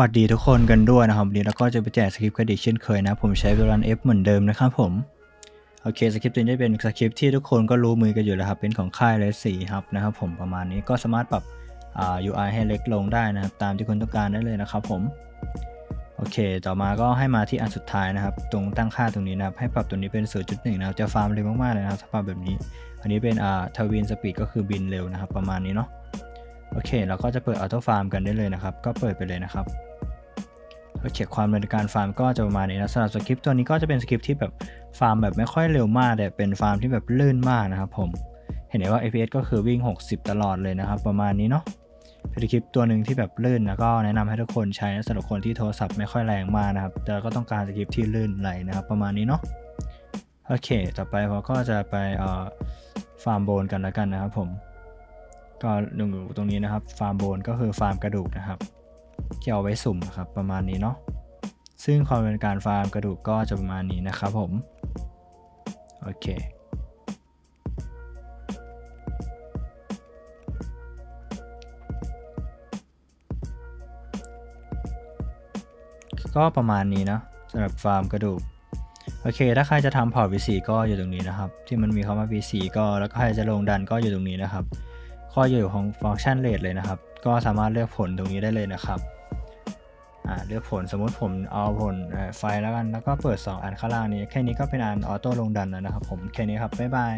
วัสดีทุกคนกันด้วยนะครับวันนี้เราก็จะไปแจกสคริปต์เครดิตเช่นเคยนะ ผมใช้เวลา F เหมือนเดิมนะครับผม โอเคสคริปต์ตัวนี้เป็นสคริปต์ที่ทุกคนก็รู้มือกันอยู่แล้วครับ เป็นของค่ายเลสสีครับนะครับผมประมาณนี้ก็สามารถปรับอ่า UI ให้เล็กลงได้นะครับ ตามที่คุณต้องการได้เลยนะครับผม โอเค ต่อมาก็ให้มาที่อันสุดท้ายนะครับ ตรงตั้งค่าตรงนี้นะครับ ให้ปรับตัวนี้เป็น 0.1 นะครับ จะฟาร์มเร็วมากๆเลยนะครับ ถ้าปรับแบบนี้ อันนี้เป็นอ่าทวินสปีดก็คือบินเร็วนะครับ ประมาณนี้เนาะ โอเค เราก็จะเปิดออโต้ฟาร์มกันได้เลยนะครับ ก็เปิดไปเลยนะครับ โอเคความเร็วในการฟาร์มก็จะประมาณนี้นะสำหรับสคริปต์ตัวนี้ก็จะเป็นสคริปต์ที่แบบฟาร์มแบบไม่ค่อยเร็วมาก แต่เป็นฟาร์มที่แบบลื่นมากนะครับผม เห็นไหมว่า FPS ก็คือวิ่ง 60 ตลอดเลยนะครับประมาณนี้เนาะเป็นคลิปตัวหนึ่งที่แบบลื่นแล้วก็แนะนำให้ทุกคนใช้นะสำหรับคนที่โทรศัพท์ไม่ค่อยแรงมากนะครับแต่ก็ต้องการสคริปต์ที่ลื่นไหลนะครับ ประมาณนี้เนาะโอเค ต่อไปเราก็จะไปเอ่อฟาร์มโบนกันแล้วกันนะครับผม ก็อยู่ตรงนี้นะครับ ฟาร์มโบนก็คือฟาร์มกระดูกนะครับ ที่เอาไว้สุ่มครับประมาณนี้เนาะซึ่งความเป็นการฟาร์มกระดูกก็จะประมาณนี้นะครับผม โอเค ก็ประมาณนี้นะสำหรับฟาร์มกระดูก โอเค ถ้าใครจะทำพอร์ต V4 ก็อยู่ตรงนี้นะครับ ที่มันมีคำว่า V4 ก็แล้วก็ใครจะลงดันก็อยู่ตรงนี้นะครับ ข้ออยู่ของฟังก์ชันเลทเลยนะครับ ก็สามารถเลือกผลตรงนี้ได้เลยนะครับอ่าเลือกผลสมมติผมเอาผลไฟแล้วกัน แล้วก็เปิด 2 อันข้างล่างนี้ แค่นี้ก็เป็นอันออโต้ลงดันแล้วนะครับผม แค่นี้ครับ บ๊ายบาย